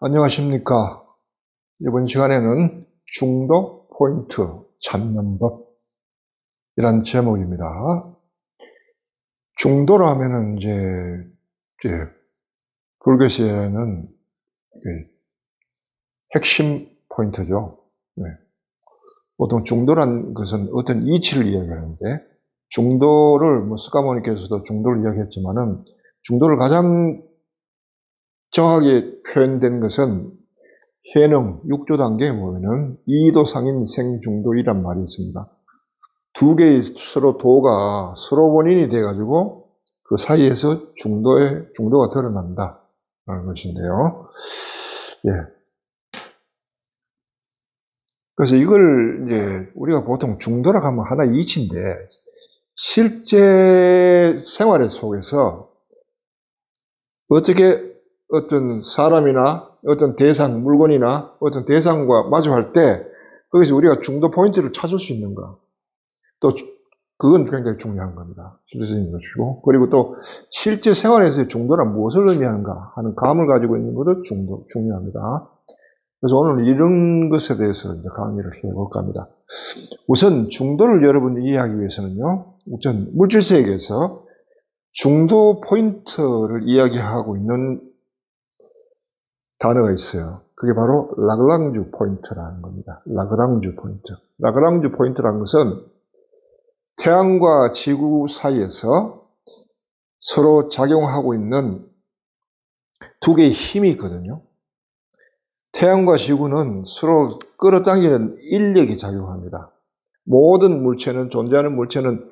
안녕하십니까. 이번 시간에는 중도 포인트 찾는 법이란 제목입니다. 중도로 하면은 이제, 이제 불교시에는 핵심 포인트죠. 네. 보통 중도란 것은 어떤 이치를 이야기하는데 중도를 뭐 스카모니께서도 중도를 이야기했지만은 중도를 가장 정확하게 표현된 것은 해능 6조 단계에 보면은 이도 상인 생중도이란 말이 있습니다. 두 개의 서로 도가 서로 원인이 돼가지고 그 사이에서 중도의 중도가 드러난다. 라는 것인데요. 예. 그래서 이걸 이제 우리가 보통 중도라고 하면 하나 이치인데 실제 생활의 속에서 어떻게 어떤 사람이나 어떤 대상, 물건이나 어떤 대상과 마주할 때 거기서 우리가 중도 포인트를 찾을 수 있는가. 또 그건 굉장히 중요한 겁니다. 실질적인 것이고. 그리고 또 실제 생활에서의 중도란 무엇을 의미하는가 하는 감을 가지고 있는 것도 중도, 중요합니다. 그래서 오늘 이런 것에 대해서 이제 강의를 해볼까 합니다. 우선 중도를 여러분이 이해하기 위해서는요, 우선 물질세계에서 중도 포인트를 이야기하고 있는 단어가 있어요. 그게 바로 라그랑주 포인트라는 겁니다. 라그랑주 포인트. 라그랑주 포인트라는 것은 태양과 지구 사이에서 서로 작용하고 있는 두 개의 힘이 있거든요. 태양과 지구는 서로 끌어당기는 인력이 작용합니다. 모든 물체는, 존재하는 물체는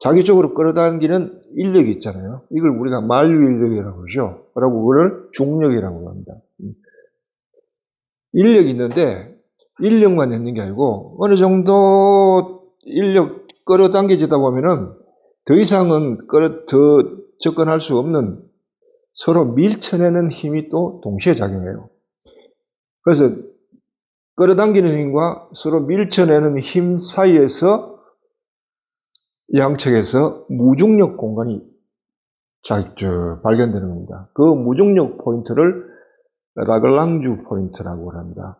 자기적으로 끌어당기는 인력이 있잖아요. 이걸 우리가 만류 인력이라고 그러죠. 그리고 그걸 중력이라고 합니다. 인력이 있는데 인력만 있는 게 아니고 어느 정도 인력 끌어당겨지다 보면은 더 이상은 끌어 더 접근할 수 없는 서로 밀쳐내는 힘이 또 동시에 작용해요. 그래서 끌어당기는 힘과 서로 밀쳐내는 힘 사이에서 양측에서 무중력 공간이 자, 저, 발견되는 겁니다. 그 무중력 포인트를 라글랑주 포인트라고 합니다.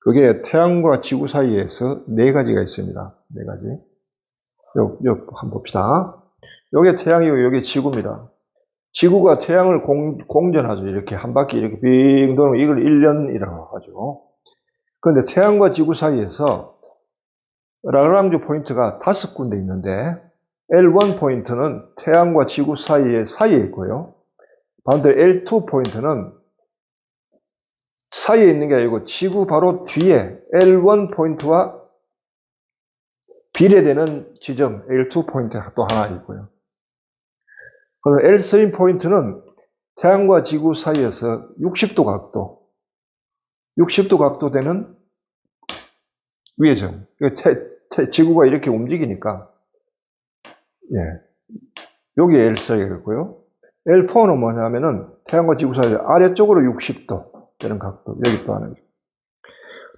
그게 태양과 지구 사이에서 네 가지가 있습니다. 네 가지. 요, 요, 한번 봅시다. 요게 태양이고 요게 지구입니다. 지구가 태양을 공, 공전하죠. 이렇게 한 바퀴 이렇게 빙 도는 이걸 1년이라고 하죠. 그런데 태양과 지구 사이에서 라그랑주 포인트가 다섯 군데 있는데 L1 포인트는 태양과 지구 사이에 사이에 있고요. 반대로 L2 포인트는 사이에 있는 게 아니고 지구 바로 뒤에 L1 포인트와 비례되는 지점 L2 포인트가 또 하나 있고요. 그래서 L3 포인트는 태양과 지구 사이에서 60도 각도, 60도 각도 되는 위의 점. 지구가 이렇게 움직이니까, 예. 여기 L3겠고요. L4는 뭐냐면은 태양과 지구 사이 아래쪽으로 60도 되는 각도. 여기 또 하나.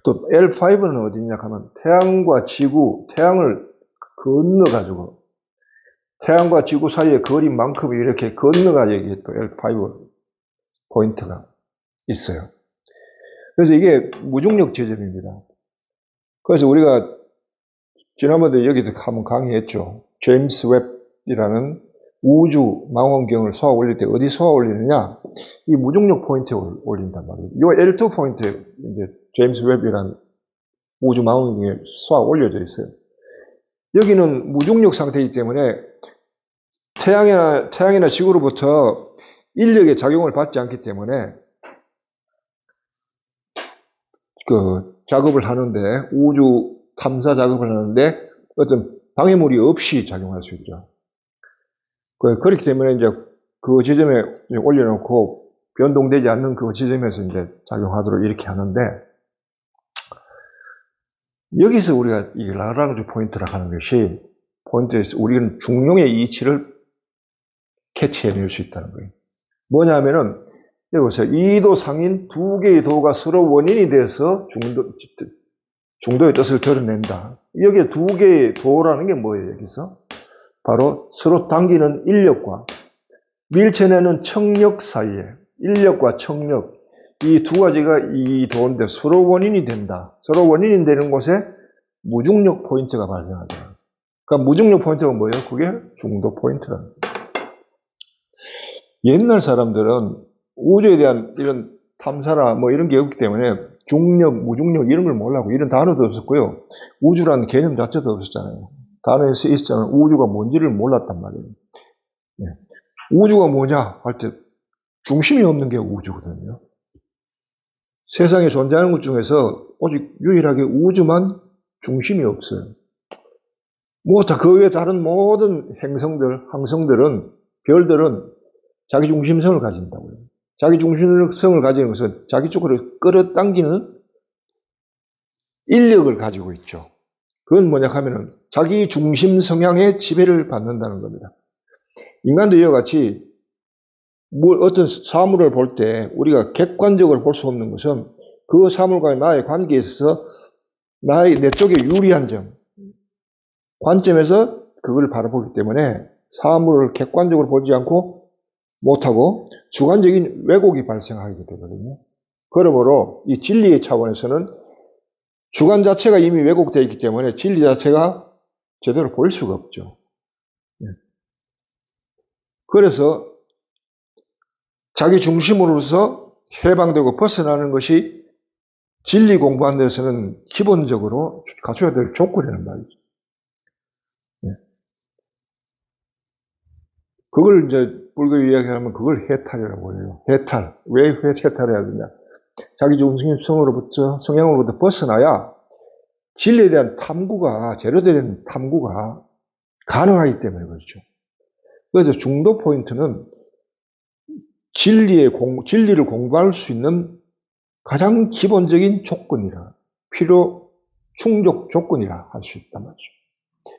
또 L5는 어디냐 하면 태양과 지구, 태양을 건너가지고 태양과 지구 사이의 거리만큼 이렇게 건너가 여기 또 L5 포인트가 있어요. 그래서 이게 무중력 지점입니다. 그래서 우리가 지난번에 여기도 한번 강의했죠. 제임스 웹이라는 우주 망원경을 쏘아 올릴 때 어디 쏘아 올리느냐? 이 무중력 포인트에 올린단 말이에요. 이 L2 포인트에 이제 제임스 웹이라는 우주 망원경에 쏘아 올려져 있어요. 여기는 무중력 상태이기 때문에 태양이나, 태양이나 지구로부터 인력의 작용을 받지 않기 때문에 그 작업을 하는데 우주 탐사 작업을 하는데 어떤 방해물이 없이 작용할 수 있죠. 그, 그렇기 때문에 이제 그 지점에 올려놓고 변동되지 않는 그 지점에서 이제 작용하도록 이렇게 하는데 여기서 우리가 이 라그랑주 포인트라 하는 것이 포인트에서 우리는 중용의 이치를 캐치해낼 수 있다는 거예요. 뭐냐면은 여기 보세요. 이도 상인 두 개의 도가 서로 원인이 돼서 중도, 중도의 뜻을 드러낸다. 여기에 두 개의 도라는 게 뭐예요, 여기서? 바로 서로 당기는 인력과 밀쳐내는 청력 사이에 인력과 청력 이 두 가지가 이 도인데 서로 원인이 된다. 서로 원인이 되는 곳에 무중력 포인트가 발생하죠. 그러니까 무중력 포인트가 뭐예요? 그게 중도 포인트라는. 옛날 사람들은 우주에 대한 이런 탐사나 뭐 이런 게 없기 때문에 중력, 무중력 이런 걸 몰라고 이런 단어도 없었고요. 우주라는 개념 자체도 없었잖아요. 단어에서 있었잖아요. 우주가 뭔지를 몰랐단 말이에요. 네. 우주가 뭐냐 할 때 중심이 없는 게 우주거든요. 세상에 존재하는 것 중에서 오직 유일하게 우주만 중심이 없어요. 뭐, 그 외에 다른 모든 행성들, 항성들은, 별들은 자기 중심성을 가진다고요. 자기 중심성을 가지는 것은 자기 쪽으로 끌어당기는 인력을 가지고 있죠. 그건 뭐냐 하면은 자기 중심 성향의 지배를 받는다는 겁니다. 인간도 이와 같이 어떤 사물을 볼 때 우리가 객관적으로 볼 수 없는 것은 그 사물과의 나의 관계에 있어서 나의 내 쪽에 유리한 점, 관점에서 그걸 바라보기 때문에 사물을 객관적으로 보지 않고 못하고 주관적인 왜곡이 발생하게 되거든요. 그러므로 이 진리의 차원에서는 주관 자체가 이미 왜곡되어 있기 때문에 진리 자체가 제대로 보일 수가 없죠. 예. 그래서 자기 중심으로서 해방되고 벗어나는 것이 진리 공부하는 데서는 기본적으로 갖춰야 될 조건이라는 말이죠. 예. 그걸 이제 불교 이야기하면 그걸 해탈이라고 해요. 해탈. 왜 해탈해야 되냐? 자기 중심성으로부터 성향으로부터 벗어나야 진리에 대한 탐구가 제로된 탐구가 가능하기 때문에 그렇죠. 그래서 중도 포인트는 진리의 공, 진리를 공부할 수 있는 가장 기본적인 조건이라 필요 충족 조건이라 할 수 있단 말이죠.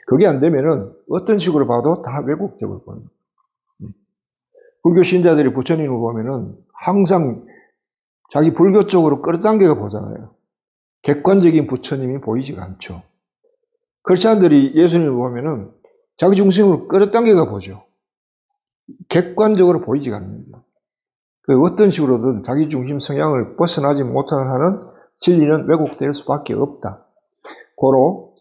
그게 안 되면은 어떤 식으로 봐도 다 왜곡적으로 보는 거예요. 불교 신자들이 부처님을 보면은 항상 자기 불교 쪽으로 끌어당겨가 보잖아요. 객관적인 부처님이 보이지가 않죠. 크리스찬들이 예수님을 보면은 자기 중심으로 끌어당겨가 보죠. 객관적으로 보이지가 않는다. 그 어떤 식으로든 자기 중심 성향을 벗어나지 못하는 한은 진리는 왜곡될 수밖에 없다. 고로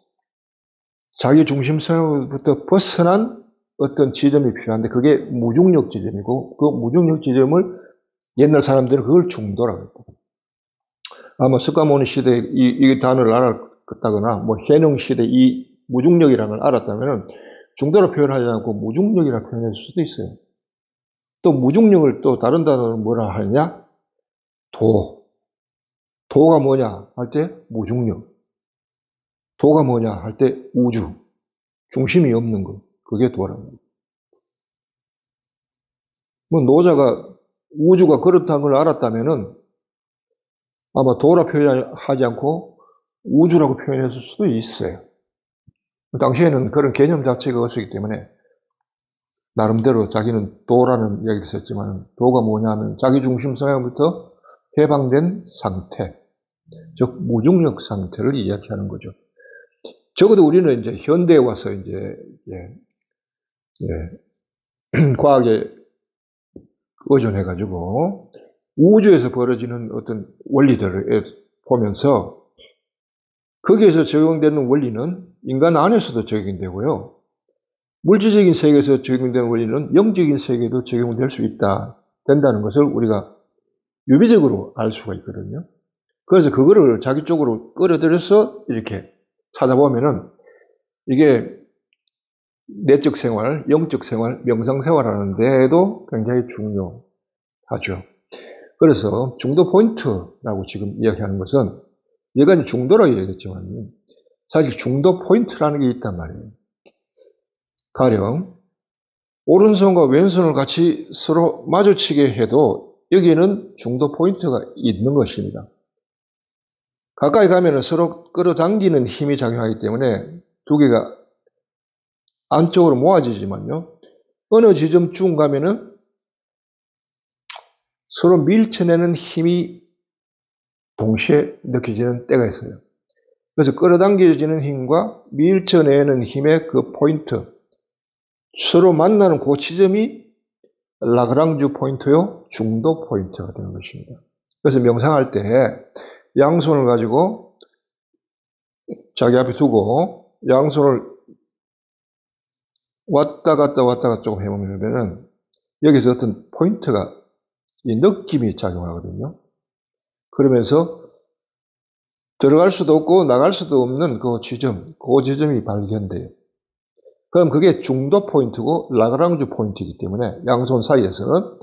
자기 중심성으로부터 벗어난 어떤 지점이 필요한데 그게 무중력 지점이고 그 무중력 지점을 옛날 사람들은 그걸 중도라고 했다. 아마 석가모니 시대에 이, 이 단어를 알았다거나 뭐 해능 시대 이 무중력이라는 걸 알았다면 중도로 표현하지 않고 무중력이라 표현할 수도 있어요. 또 무중력을 또 다른 단어로 뭐라 하느냐? 도. 도가 뭐냐 할 때 무중력. 도가 뭐냐 할 때 우주. 중심이 없는 것. 그게 도라는 거예요. 뭐 노자가 우주가 그렇다는 걸 알았다면은 아마 도라 표현하지 않고 우주라고 표현했을 수도 있어요. 당시에는 그런 개념 자체가 없었기 때문에 나름대로 자기는 도라는 이야기를 썼지만 도가 뭐냐면 자기 중심 성향부터 해방된 상태, 즉 무중력 상태를 이야기하는 거죠. 적어도 우리는 이제 현대에 와서 이제 예, 예, 과학에 의존해 가지고 우주에서 벌어지는 어떤 원리들을 보면서 거기에서 적용되는 원리는 인간 안에서도 적용되고요. 물질적인 세계에서 적용되는 원리는 영적인 세계에도 적용될 수 있다, 된다는 것을 우리가 유비적으로 알 수가 있거든요. 그래서 그거를 자기 쪽으로 끌어들여서 이렇게 찾아보면은 이게 내적 생활, 영적 생활, 명상 생활 하는 데에도 굉장히 중요하죠. 그래서 중도 포인트라고 지금 이야기하는 것은 얘가 중도라고 얘기했지만 사실 중도 포인트라는 게 있단 말이에요. 가령 오른손과 왼손을 같이 서로 마주치게 해도 여기에는 중도 포인트가 있는 것입니다. 가까이 가면 서로 끌어당기는 힘이 작용하기 때문에 두 개가 안쪽으로 모아지지만요. 어느 지점쯤 가면은 서로 밀쳐내는 힘이 동시에 느껴지는 때가 있어요. 그래서 끌어당겨지는 힘과 밀쳐내는 힘의 그 포인트, 서로 만나는 그 지점이 라그랑주 포인트요, 중도 포인트가 되는 것입니다. 그래서 명상할 때 양손을 가지고 자기 앞에 두고 양손을 왔다 갔다 왔다 갔다 조금 해보면은 여기서 어떤 포인트가 이 느낌이 작용하거든요. 그러면서 들어갈 수도 없고 나갈 수도 없는 그 지점, 그 지점이 발견돼요. 그럼 그게 중도 포인트고 라그랑주 포인트이기 때문에 양손 사이에서는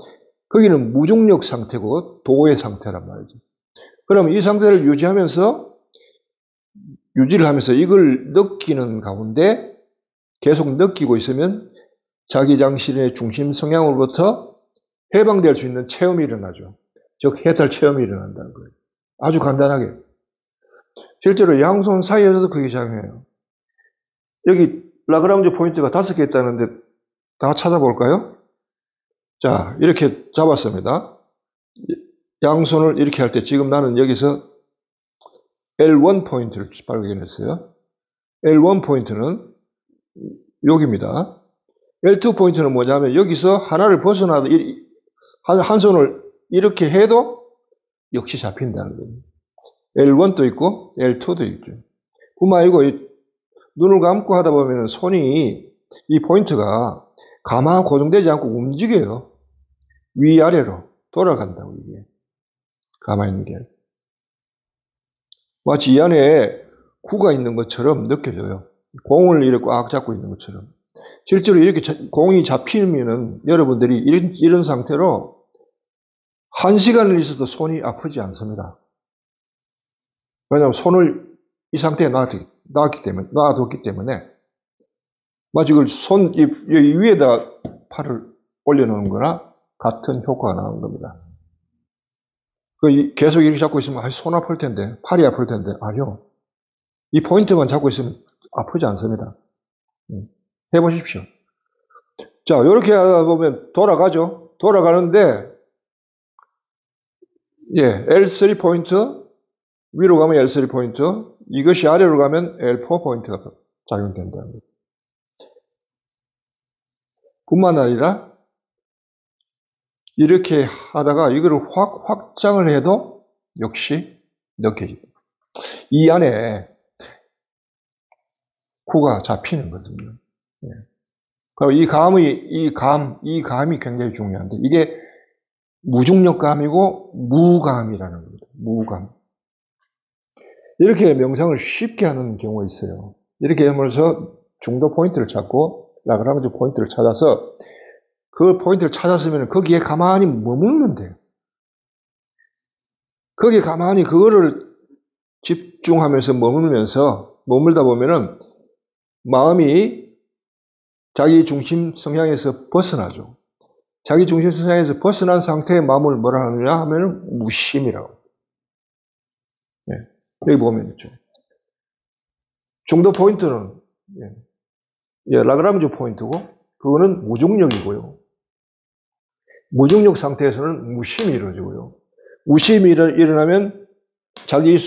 거기는 무중력 상태고 도의 상태란 말이죠. 그럼 이 상태를 유지하면서 유지를 하면서 이걸 느끼는 가운데 계속 느끼고 있으면 자기 장신의 중심 성향으로부터 해방될 수 있는 체험이 일어나죠. 즉 해탈 체험이 일어난다는 거예요. 아주 간단하게. 실제로 양손 사이에서 그게 작용해요. 여기 라그랑주 포인트가 다섯 개 있다는데 다 찾아볼까요? 자, 이렇게 잡았습니다. 양손을 이렇게 할 때 지금 나는 여기서 L1 포인트를 발견했어요. L1 포인트는 여기입니다. L2 포인트는 뭐냐면 여기서 하나를 벗어나도 한, 한 손을 이렇게 해도 역시 잡힌다는 거예요. L1도 있고 L2도 있죠. 뿐만 아니고 눈을 감고 하다 보면 손이 이 포인트가 가만 고정되지 않고 움직여요. 위아래로 돌아간다고 이게. 가만히 있는 게. 마치 이 안에 구가 있는 것처럼 느껴져요. 공을 이렇게 꽉 잡고 있는 것처럼. 실제로 이렇게 공이 잡히면은 여러분들이 이런, 이런 상태로 한 시간을 있어도 손이 아프지 않습니다. 왜냐하면 손을 이 상태에 놔뒀기, 놨기 때문에, 놔뒀기 때문에 마치 그 손, 이, 이 위에다 팔을 올려놓는 거나 같은 효과가 나는 겁니다. 그 계속 이렇게 잡고 있으면 아, 손 아플 텐데, 팔이 아플 텐데, 아니요. 이 포인트만 잡고 있으면 아프지 않습니다. 음, 해보십시오. 자, 이렇게 하다 보면 돌아가죠. 돌아가는데, 예, L3 포인트, 위로 가면 L3 포인트, 이것이 아래로 가면 L4 포인트가 작용된다는 거죠. 뿐만 아니라 이렇게 하다가 이거를 확 확장을 해도 역시 느껴집니다. 이 안에 구가 잡히는 거거든요. 예. 이 감이 이 감, 이 감이 굉장히 중요한데 이게 무중력 감이고 무감이라는 겁니다. 무감. 이렇게 명상을 쉽게 하는 경우가 있어요. 이렇게 하면서 중도 포인트를 찾고 라그랑주 포인트를 찾아서 그 포인트를 찾았으면 거기에 가만히 머물면 돼요. 거기에 가만히 그거를 집중하면서 머물면서 머물다 보면은 마음이 자기 중심 성향에서 벗어나죠. 자기 중심 성향에서 벗어난 상태의 마음을 뭐라 하느냐 하면 무심이라고. 네. 여기 보면 있죠. 중도 포인트는 예, 예, 라그랑주 포인트고 그거는 무중력이고요. 무중력 상태에서는 무심이 이루어지고요. 무심이 일어나면 자기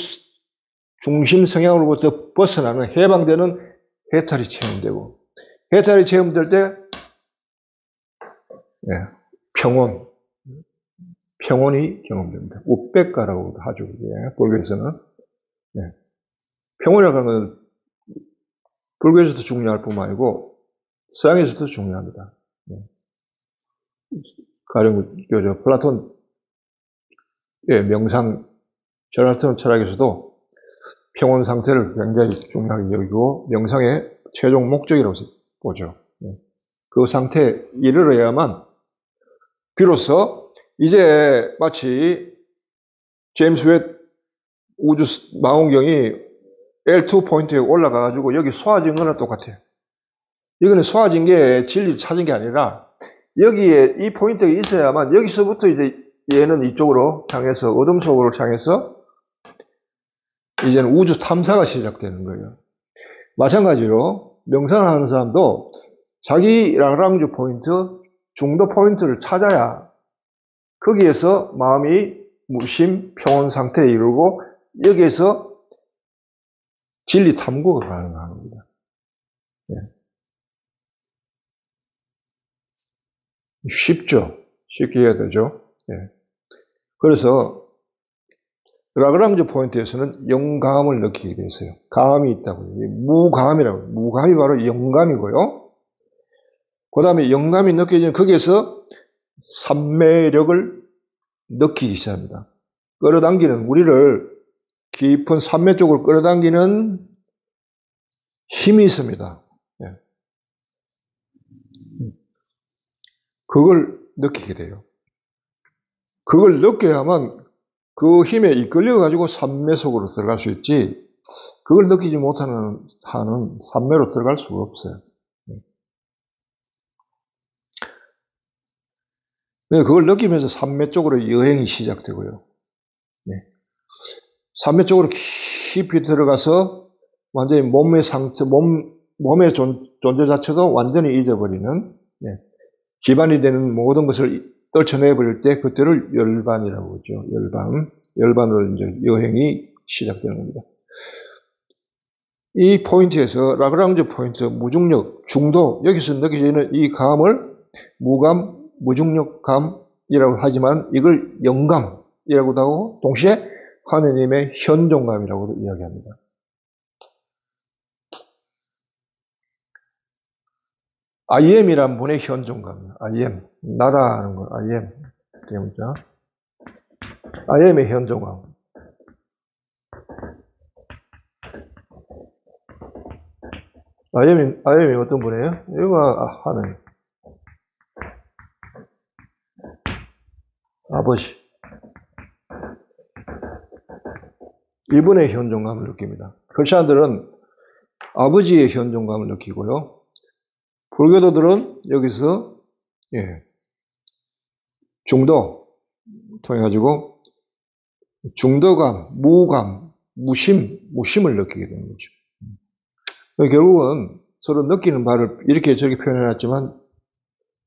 중심 성향으로부터 벗어나는 해방되는 해탈이 체험되고 해탈이 체험될 때 예, 평온 평온이 경험됩니다. 우백가라고 하죠. 예, 불교에서는 예. 평온이라는 건 불교에서도 중요할 뿐만 아니고 서양에서도 중요합니다. 예. 가령 저 플라톤 의 명상 제라톤 철학에서도 평온 상태를 굉장히 중요하게 여기고 명상의 최종 목적이라고 보죠. 예. 그 상태에 이르러야만 비로소 이제 마치 제임스 웹 우주 망원경이 L2 포인트에 올라가가지고 여기 쏘아진 거랑 똑같아요. 이거는 쏘아진 게 진리 찾은 게 아니라 여기에 이 포인트가 있어야만 여기서부터 이제 얘는 이쪽으로 향해서 어둠 속으로 향해서 이제는 우주 탐사가 시작되는 거예요. 마찬가지로 명상을 하는 사람도 자기 라랑주 포인트, 중도 포인트를 찾아야 거기에서 마음이 무심, 평온 상태에 이르고 여기에서 진리 탐구가 가능한 겁니다. 네. 쉽죠? 쉽게 해야 되죠? 네. 그래서 라그랑주 포인트에서는 영감을 느끼게 됐어요. 감이 있다고요. 무감이라고. 무감이 바로 영감이고요. 그 다음에 영감이 느껴지는 거기에서 산매력을 느끼기 시작합니다. 끌어당기는, 우리를 깊은 산매 쪽으로 끌어당기는 힘이 있습니다. 예. 그걸 느끼게 돼요. 그걸 느껴야만 그 힘에 이끌려 가지고 산매 속으로 들어갈 수 있지 그걸 느끼지 못하는 한은 산매로 들어갈 수가 없어요. 네, 그걸 느끼면서 산매 쪽으로 여행이 시작되고요. 네. 산매 쪽으로 깊이 들어가서 완전히 몸의 상태, 몸, 몸의 존, 재 자체도 완전히 잊어버리는 네. 기반이 되는 모든 것을 떨쳐내버릴 때 그때를 열반이라고 그러죠. 열반. 열반으로 이제 여행이 시작되는 겁니다. 이 포인트에서 라그랑주 포인트, 무중력, 중도, 여기서 느껴지는 이 감을 무감, 무중력 감이라고 하지만 이걸 영감이라고도 하고 동시에 하느님의 현존감이라고도 이야기합니다. IM이란 분의 현존감, IM, 나다 하는 거, IM. 대문자. IM의 현존감. IM이, IM이 어떤 분이에요? 이거 하는 아버지. 이분의 현존감을 느낍니다. 크리스천들은 아버지의 현존감을 느끼고요. 불교도들은 여기서 예, 중도 통해 가지고 중도감, 무감, 무심, 무심을 느끼게 되는 거죠. 결국은 서로 느끼는 바를 이렇게 저렇게 표현해놨지만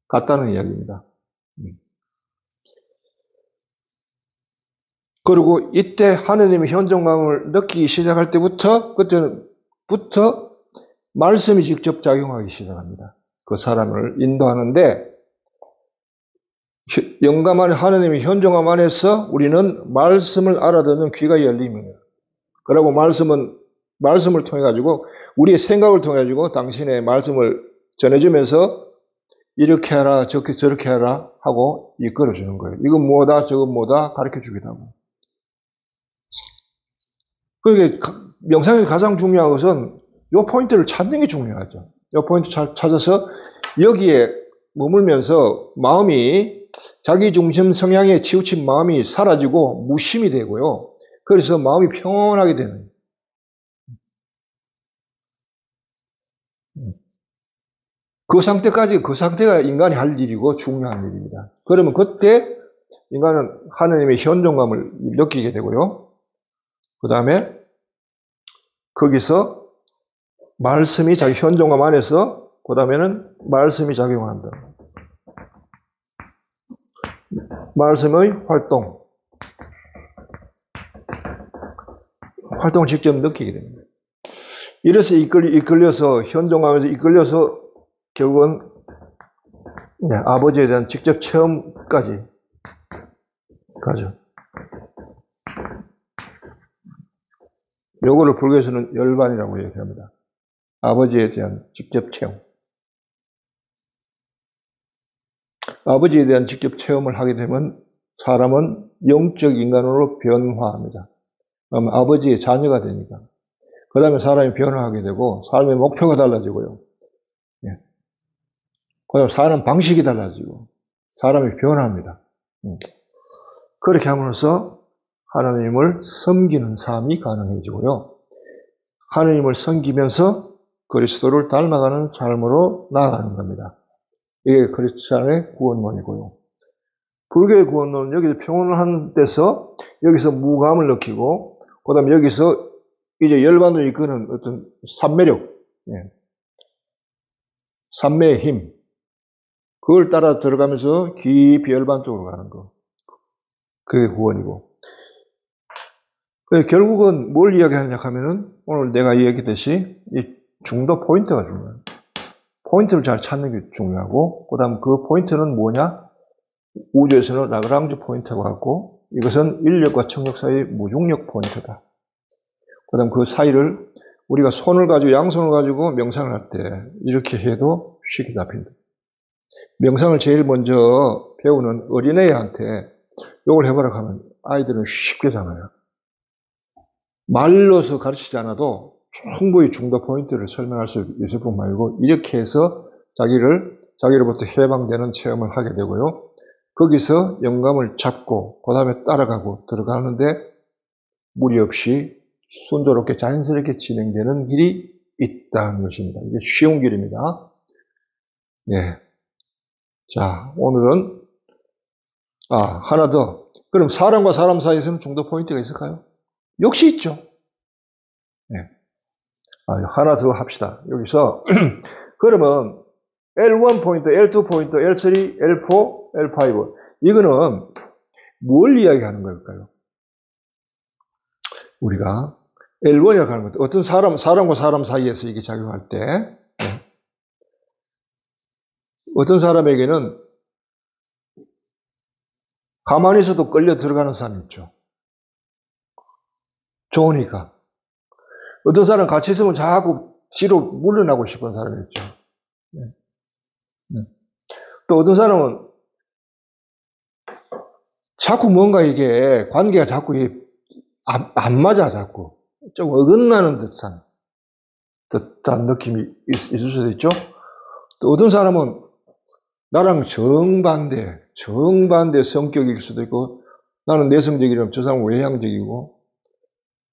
같다는 이야기입니다. 그리고 이때 하느님의 현존감을 느끼기 시작할 때부터 그때부터 말씀이 직접 작용하기 시작합니다. 그 사람을 인도하는데 영감 안에 하느님의 현종함 안에서 우리는 말씀을 알아듣는 귀가 열립니다. 그리고 말씀은 말씀을 통해 가지고 우리의 생각을 통해 가지고 당신의 말씀을 전해주면서 이렇게 하라 저렇게 저렇게 하라 하고 이끌어 주는 거예요. 이건 뭐다 저건 뭐다 가르쳐 주기도 하고. 그게 명상에 가장 중요한 것은 이 포인트를 찾는 게 중요하죠. 이 포인트 찾아서 여기에 머물면서 마음이 자기 중심 성향에 치우친 마음이 사라지고 무심이 되고요. 그래서 마음이 평온하게 되는. 그 상태까지 그 상태가 인간이 할 일이고 중요한 일입니다. 그러면 그때 인간은 하나님의 현존감을 느끼게 되고요. 그 다음에 거기서 말씀이 자기 현존감 안에서 그 다음에는 말씀이 작용한다. 말씀의 활동. 활동을 직접 느끼게 됩니다. 이래서 이끌, 이끌 려서, 현종하면서 이끌려서 결국은 네, 아버지에 대한 직접 체험까지 가죠. 요거를 불교에서는 열반이라고 얘기합니다. 아버지에 대한 직접 체험. 아버지에 대한 직접 체험을 하게 되면 사람은 영적 인간으로 변화합니다. 아버지의 자녀가 되니까. 그 다음에 사람이 변화하게 되고 삶의 목표가 달라지고요. 예. 그 다음에 사는 방식이 달라지고 사람이 변화합니다. 음. 그렇게 함으로써 하나님을 섬기는 삶이 가능해지고요. 하나님을 섬기면서 그리스도를 닮아가는 삶으로 나아가는 겁니다. 이게 크리스찬의 구원론이고요. 불교의 구원론은 여기서 평온을 하는 데서 여기서 무감을 느끼고 그 다음에 여기서 이제 열반을 이끄는 어떤 산매력, 예. 산매의 힘, 그걸 따라 들어가면서 깊이 열반 쪽으로 가는 거. 그게 구원이고. 결국은 뭘 이야기하냐 하면은 오늘 내가 이야기했듯이 이 중도 포인트가 중요해요. 포인트를 잘 찾는 게 중요하고, 그 다음 그 포인트는 뭐냐? 우주에서는 라그랑주 포인트가 갖고, 이것은 인력과 청력 사이의 무중력 포인트다. 그 다음 그 사이를 우리가 손을 가지고, 양손을 가지고 명상을 할 때 이렇게 해도 쉽게 잡힌다. 명상을 제일 먼저 배우는 어린애한테 이걸 해보라 하면 아이들은 쉽게 잡아요. 말로서 가르치지 않아도 충분히 중도 포인트를 설명할 수 있을 뿐 말고 이렇게 해서 자기를 자기로부터 해방되는 체험을 하게 되고요. 거기서 영감을 잡고 그 다음에 따라가고 들어가는데 무리 없이 순조롭게 자연스럽게 진행되는 길이 있다는 것입니다. 이게 쉬운 길입니다. 예. 자, 오늘은 아, 하나 더. 그럼 사람과 사람 사이에서는 중도 포인트가 있을까요? 역시 있죠. 예. 아, 하나 더 합시다. 여기서 그러면 L1 포인트, L2 포인트, L3, L4, L5 이거는 뭘 이야기하는 걸까요? 우리가 L1이라고 하는 것 어떤 사람, 사람과 사람 사이에서 이게 작용할 때 예. 어떤 사람에게는 가만히 있어도 끌려 들어가는 사람 있죠. 좋으니까. 어떤 사람 같이 있으면 자꾸 뒤로 물러나고 싶은 사람이 있죠. 네. 네. 또 어떤 사람은 자꾸 뭔가 이게 관계가 자꾸 안, 안 맞아 자꾸 좀 어긋나는 듯한 듯한 느낌이 있, 있을 수도 있죠. 또 어떤 사람은 나랑 정반대, 정반대 성격일 수도 있고, 나는 내성적이라면 저 사람은 외향적이고,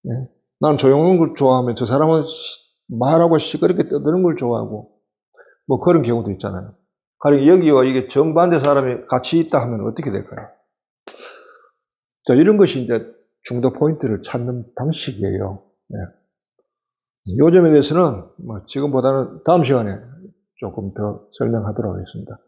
예? 나는 조용한 걸 좋아하면 저 사람은 말하고 시끄럽게 떠드는 걸 좋아하고, 뭐 그런 경우도 있잖아요. 가령 여기와 이게 정반대 사람이 같이 있다 하면 어떻게 될까요? 자, 이런 것이 이제 중도 포인트를 찾는 방식이에요. 예. 요점에 대해서는 뭐 지금보다는 다음 시간에 조금 더 설명하도록 하겠습니다.